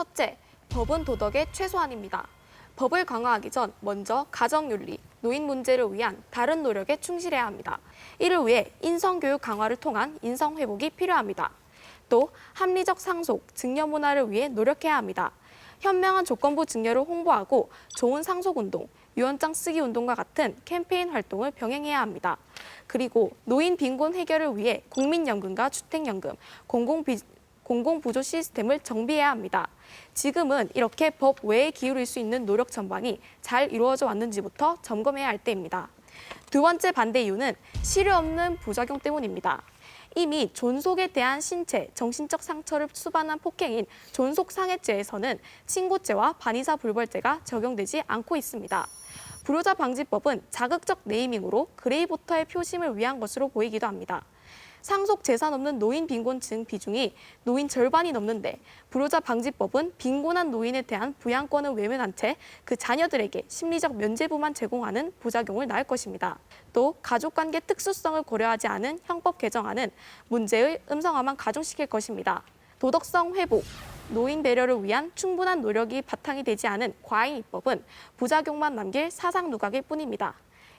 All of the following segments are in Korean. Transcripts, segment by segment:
첫째, 법은 도덕의 최소한입니다. 법을 강화하기 전 먼저 가정윤리, 노인 문제를 위한 다른 노력에 충실해야 합니다. 이를 위해 인성교육 강화를 통한 인성회복이 필요합니다. 또 합리적 상속, 증여 문화를 위해 노력해야 합니다. 현명한 조건부 증여를 홍보하고 좋은 상속 운동, 유언장 쓰기 운동과 같은 캠페인 활동을 병행해야 합니다. 그리고 노인 빈곤 해결을 위해 국민연금과 주택연금, 공공비, 공공부조 시스템을 정비해야 합니다. 지금은 이렇게 법 외에 기울일 수 있는 노력 전반이 잘 이루어져 왔는지부터 점검해야 할 때입니다. 두 번째 반대 이유는 실효 없는 부작용 때문입니다. 이미 존속에 대한 신체, 정신적 상처를 수반한 폭행인 존속상해죄에서는 친고죄와 반의사 불벌죄가 적용되지 않고 있습니다. 불효자 방지법은 자극적 네이밍으로 그레이보터의 표심을 위한 것으로 보이기도 합니다. 상속 재산 없는 노인 빈곤층 비중이 노인 절반이 넘는데 불효자 방지법은 빈곤한 노인에 대한 부양권을 외면한 채 그 자녀들에게 심리적 면죄부만 제공하는 부작용을 낳을 것입니다. 또 가족관계 특수성을 고려하지 않은 형법 개정안은 문제의 음성화만 가중시킬 것입니다. 도덕성 회복, 노인 배려를 위한 충분한 노력이 바탕이 되지 않은 과잉 입법은 부작용만 남길 사상 누각일 뿐입니다.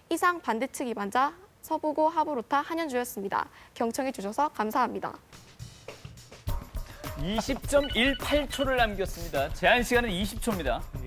이상 반대측 입안자 서부고 하부로타 한현주였습니다. 경청해 주셔서 감사합니다. 20.18초를 남겼습니다. 제한 시간은 20초입니다.